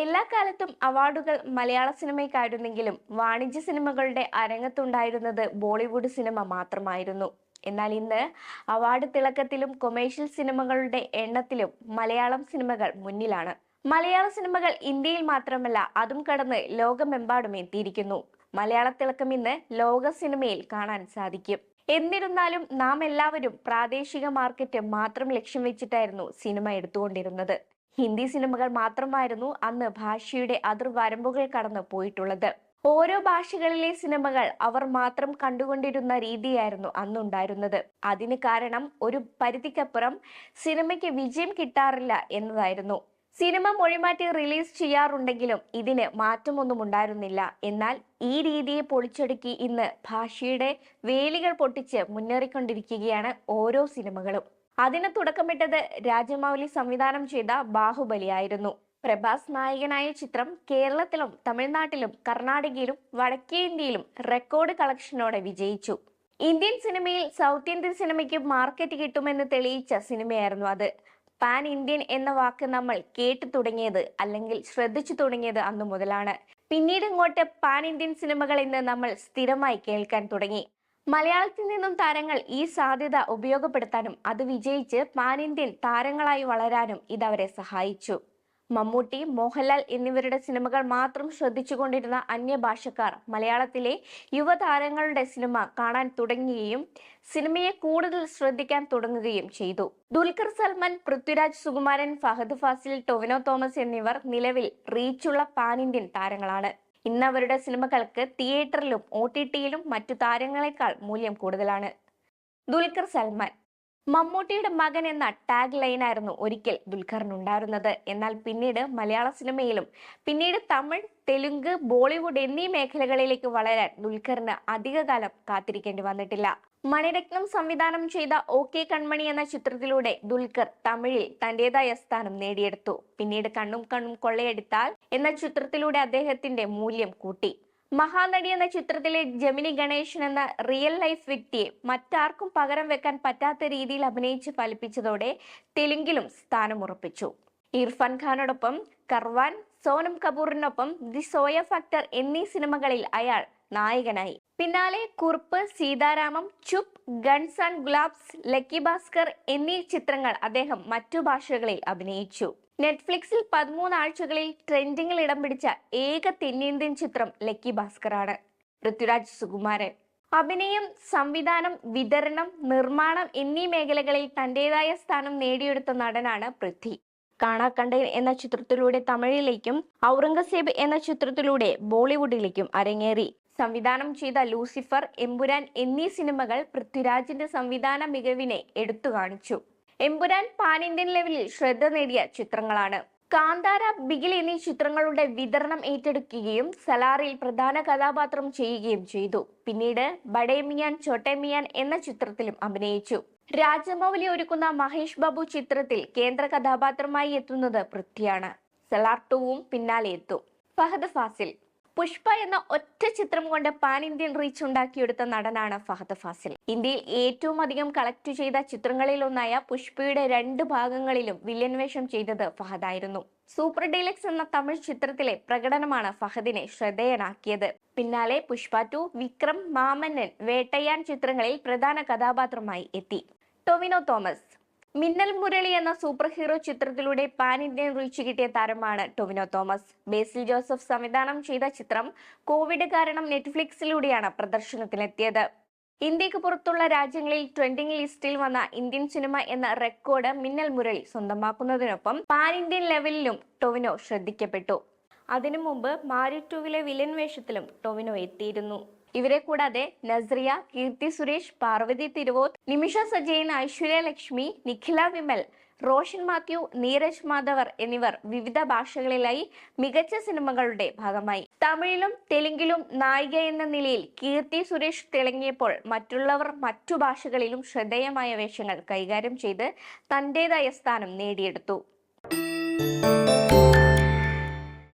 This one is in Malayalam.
എല്ലാ കാലത്തും അവാർഡുകൾ മലയാള സിനിമയ്ക്കായിരുന്നെങ്കിലും വാണിജ്യ സിനിമകളുടെ അരങ്ങത്തുണ്ടായിരുന്നത് ബോളിവുഡ് സിനിമ മാത്രമായിരുന്നു. എന്നാൽ ഇന്ന് അവാർഡ് തിളക്കത്തിലും കൊമേഴ്ഷ്യൽ സിനിമകളുടെ എണ്ണത്തിലും മലയാളം സിനിമകൾ മുന്നിലാണ്. മലയാള സിനിമകൾ ഇന്ത്യയിൽ മാത്രമല്ല അതും കടന്ന് ലോകമെമ്പാടും എത്തിയിരിക്കുന്നു. മലയാള തിളക്കം ഇന്ന് ലോക സിനിമയിൽ കാണാൻ സാധിക്കും. എന്നിരുന്നാലും നാം എല്ലാവരും പ്രാദേശിക മാർക്കറ്റ് മാത്രം ലക്ഷ്യം വെച്ചിട്ടായിരുന്നു സിനിമ എടുത്തുകൊണ്ടിരുന്നത്. ഹിന്ദി സിനിമകൾ മാത്രമായിരുന്നു അന്ന് ഭാഷയുടെ അതിർവരമ്പുകൾ കടന്നു പോയിട്ടുള്ളത്. ഓരോ ഭാഷകളിലെ സിനിമകൾ അവർ മാത്രം കണ്ടുകൊണ്ടിരുന്ന രീതിയായിരുന്നു അന്നുണ്ടായിരുന്നത്. അതിന് കാരണം ഒരു പരിധിക്കപ്പുറം സിനിമയ്ക്ക് വിജയം കിട്ടാറില്ല എന്നതായിരുന്നു. സിനിമ മൊഴിമാറ്റി റിലീസ് ചെയ്യാറുണ്ടെങ്കിലും ഇതിന് മാറ്റമൊന്നും ഉണ്ടായിരുന്നില്ല. എന്നാൽ ഈ രീതിയെ പൊളിച്ചടുക്കി ഇന്ന് ഭാഷയുടെ വേലികൾ പൊട്ടിച്ച് മുന്നേറിക്കൊണ്ടിരിക്കുകയാണ് ഓരോ സിനിമകളും. അതിന് തുടക്കമിട്ടത് രാജമൗലി സംവിധാനം ചെയ്ത ബാഹുബലിയായിരുന്നു. പ്രഭാസ് നായകനായ ചിത്രം കേരളത്തിലും തമിഴ്നാട്ടിലും കർണാടകയിലും വടക്കേ ഇന്ത്യയിലും റെക്കോർഡ് കളക്ഷനോടെ വിജയിച്ചു. ഇന്ത്യൻ സിനിമയിൽ സൗത്ത് ഇന്ത്യൻ സിനിമയ്ക്ക് മാർക്കറ്റ് കിട്ടുമെന്ന് തെളിയിച്ച സിനിമയായിരുന്നു അത്. പാൻ ഇന്ത്യൻ എന്ന വാക്ക് നമ്മൾ കേട്ടു തുടങ്ങിയത് അല്ലെങ്കിൽ ശ്രദ്ധിച്ചു തുടങ്ങിയത് അന്നു മുതലാണ്. പിന്നീട് ഇങ്ങോട്ട് പാൻ ഇന്ത്യൻ സിനിമകൾ ഇന്ന് നമ്മൾ സ്ഥിരമായി കേൾക്കാൻ തുടങ്ങി. മലയാളത്തിൽ നിന്നും താരങ്ങൾ ഈ സാധ്യത ഉപയോഗപ്പെടുത്താനും അത് വിജയിച്ച് പാൻ ഇന്ത്യൻ താരങ്ങളായി വളരാനും ഇതവരെ സഹായിച്ചു. മമ്മൂട്ടി മോഹൻലാൽ എന്നിവരുടെ സിനിമകൾ മാത്രം ശ്രദ്ധിച്ചുകൊണ്ടിരുന്ന അന്യഭാഷക്കാർ മലയാളത്തിലെ യുവതാരങ്ങളുടെ സിനിമ കാണാൻ തുടങ്ങുകയും സിനിമയെ കൂടുതൽ ശ്രദ്ധിക്കാൻ തുടങ്ങുകയും ചെയ്തു. ദുൽഖർ സൽമാൻ പൃഥ്വിരാജ് സുകുമാരൻ ഫഹദ് ഫാസിൽ ടൊവിനോ തോമസ് എന്നിവർ നിലവിൽ റീച്ചുള്ള പാൻ ഇന്ത്യൻ താരങ്ങളാണ്. ഇന്ന് അവരുടെ സിനിമകൾക്ക് തിയേറ്ററിലും ഒ ടി ടിയിലും മറ്റു താരങ്ങളെക്കാൾ മൂല്യം കൂടുതലാണ്. ദുൽഖർ സൽമാൻ. മമ്മൂട്ടിയുടെ മകൻ എന്ന ടാഗ് ലൈനായിരുന്നു ഒരിക്കൽ ദുൽഖറിനുണ്ടായിരുന്നത് എന്നാൽ പിന്നീട് മലയാള സിനിമയിലും പിന്നീട് തമിഴ് തെലുങ്ക് ബോളിവുഡ് എന്നീ മേഖലകളിലേക്ക് വളരാൻ ദുൽഖറിന് അധികകാലം കാത്തിരിക്കേണ്ടി വന്നിട്ടില്ല. മണിരത്നം സംവിധാനം ചെയ്ത ഒ കെ കൺമണി എന്ന ചിത്രത്തിലൂടെ ദുൽഖർ തമിഴിൽ തന്റേതായ സ്ഥാനം നേടിയെടുത്തു. പിന്നീട് കണ്ണും കണ്ണും കൊള്ളയെടുത്താൽ എന്ന ചിത്രത്തിലൂടെ അദ്ദേഹത്തിന്റെ മൂല്യം കൂട്ടി. മഹാനടി എന്ന ചിത്രത്തിലെ ജമിനി ഗണേശൻ എന്ന റിയൽ ലൈഫ് വ്യക്തിയെ മറ്റാർക്കും പകരം വെക്കാൻ പറ്റാത്ത രീതിയിൽ അഭിനയിച്ച് ഫലിപ്പിച്ചതോടെ തെലുങ്കിലും സ്ഥാനമുറപ്പിച്ചു. ഇർഫാൻ ഖാനോടൊപ്പം കർവാൻ സോനം കപൂറിനൊപ്പം ദി സോയ ഫാക്ടർ എന്നീ സിനിമകളിൽ അയാൾ നായകനായി. പിന്നാലെ Kurup Sita Ramam Chup guns and Gulaabs lucky Bhaskar എന്നീ ചിത്രങ്ങൾ അദ്ദേഹം മറ്റു ഭാഷകളിൽ അഭിനയിച്ചു. നെറ്റ്ഫ്ലിക്സിൽ പതിമൂന്ന് ആഴ്ചകളിൽ ട്രെൻഡിങ്ങിൽ ഇടം പിടിച്ച ഏക തെന്നിന്ത്യൻ ചിത്രം ലക്കി ഭാസ്കറാണ് പൃഥ്വിരാജ് സുകുമാരൻ. അഭിനയം സംവിധാനം വിതരണം നിർമ്മാണം എന്നീ മേഖലകളിൽ തന്റേതായ സ്ഥാനം നേടിയെടുത്ത നടനാണ് പൃഥ്വി. കാണാക്കണ്ടൻ എന്ന ചിത്രത്തിലൂടെ തമിഴിലേക്കും ഔറംഗസേബ് എന്ന ചിത്രത്തിലൂടെ ബോളിവുഡിലേക്കും അരങ്ങേറി. സംവിധാനം ചെയ്ത ലൂസിഫർ എമ്പുരാൻ എന്നീ സിനിമകൾ പൃഥ്വിരാജിന്റെ സംവിധാന മികവിനെ എടുത്തു കാണിച്ചു. എമ്പുരാൻ പാൻ ഇന്ത്യൻ ലെവലിൽ ശ്രദ്ധ നേടിയ ചിത്രങ്ങളാണ്. കാന്താര ബിഗിൽ എന്നീ ചിത്രങ്ങളുടെ വിതരണം ഏറ്റെടുക്കുകയും സലാറിൽ പ്രധാന കഥാപാത്രം ചെയ്യുകയും ചെയ്തു. പിന്നീട് ബഡേമിയാൻ ചോട്ടേമിയാൻ എന്ന ചിത്രത്തിലും അഭിനയിച്ചു. രാജമൗലി ഒരുക്കുന്ന മഹേഷ് ബാബു ചിത്രത്തിൽ കേന്ദ്ര കഥാപാത്രമായി എത്തുന്നത് പൃഥ്വിയാണ്. സലാർ ടൂവും പിന്നാലെ എത്തും. ഫഹദ് ഫാസിൽ. പുഷ്പ എന്ന ഒറ്റ ചിത്രം കൊണ്ട് പാൻ ഇന്ത്യൻ റീച്ച് ഉണ്ടാക്കിയെടുത്ത നടനാണ് ഫഹദ് ഫാസിൽ. ഇന്ത്യയിൽ ഏറ്റവും അധികം കളക്ട് ചെയ്ത ചിത്രങ്ങളിൽ ഒന്നായ പുഷ്പയുടെ രണ്ട് ഭാഗങ്ങളിലും വില്ലൻവേഷം ചെയ്തത് ഫഹദായിരുന്നു സൂപ്പർ ഡീലക്സ് എന്ന തമിഴ് ചിത്രത്തിലെ പ്രകടനമാണ് ഫഹദിനെ ശ്രദ്ധേയനാക്കിയത്. പിന്നാലെ പുഷ്പ ടു വിക്രം മാമന്നൻ വേട്ടയാൻ ചിത്രങ്ങളിൽ പ്രധാന കഥാപാത്രമായി എത്തി. ടൊവിനോ തോമസ്. മിന്നൽ മുരളി എന്ന സൂപ്പർ ഹീറോ ചിത്രത്തിലൂടെ പാൻ ഇന്ത്യൻ റീച്ച് കിട്ടിയ താരമാണ് ടൊവിനോ തോമസ്. ബേസിൽ ജോസഫ് സംവിധാനം ചെയ്ത ചിത്രം കോവിഡ് കാരണം നെറ്റ്ഫ്ലിക്സിലൂടെയാണ് പ്രദർശനത്തിനെത്തിയത് ഇന്ത്യയ്ക്ക് പുറത്തുള്ള രാജ്യങ്ങളിൽ ട്രെൻഡിംഗ് ലിസ്റ്റിൽ വന്ന ഇന്ത്യൻ സിനിമ എന്ന റെക്കോർഡ് മിന്നൽ മുരളി സ്വന്തമാക്കുന്നതിനൊപ്പം പാൻ ഇന്ത്യൻ ലെവലിലും ടൊവിനോ ശ്രദ്ധിക്കപ്പെട്ടു. അതിനു മുമ്പ് മാരി ടുവിലെ വില്ലൻ വേഷത്തിലും ടൊവിനോ എത്തിയിരുന്നു. ഇവരെ കൂടാതെ നസ്രിയ കീർത്തി സുരേഷ് പാർവതി തിരുവോത്ത് നിമിഷ സജയൻ ഐശ്വര്യ ലക്ഷ്മി നിഖില വിമൽ റോഷൻ മാത്യു നീരജ് മാധവർ എന്നിവർ വിവിധ ഭാഷകളിലായി മികച്ച സിനിമകളുടെ ഭാഗമായി. തമിഴിലും തെലുങ്കിലും നായിക എന്ന നിലയിൽ കീർത്തി സുരേഷ് തിളങ്ങിയപ്പോൾ മറ്റുള്ളവർ മറ്റു ഭാഷകളിലും ശ്രദ്ധേയമായ വേഷങ്ങൾ കൈകാര്യം ചെയ്ത് തന്റേതായ സ്ഥാനം നേടിയെടുത്തു.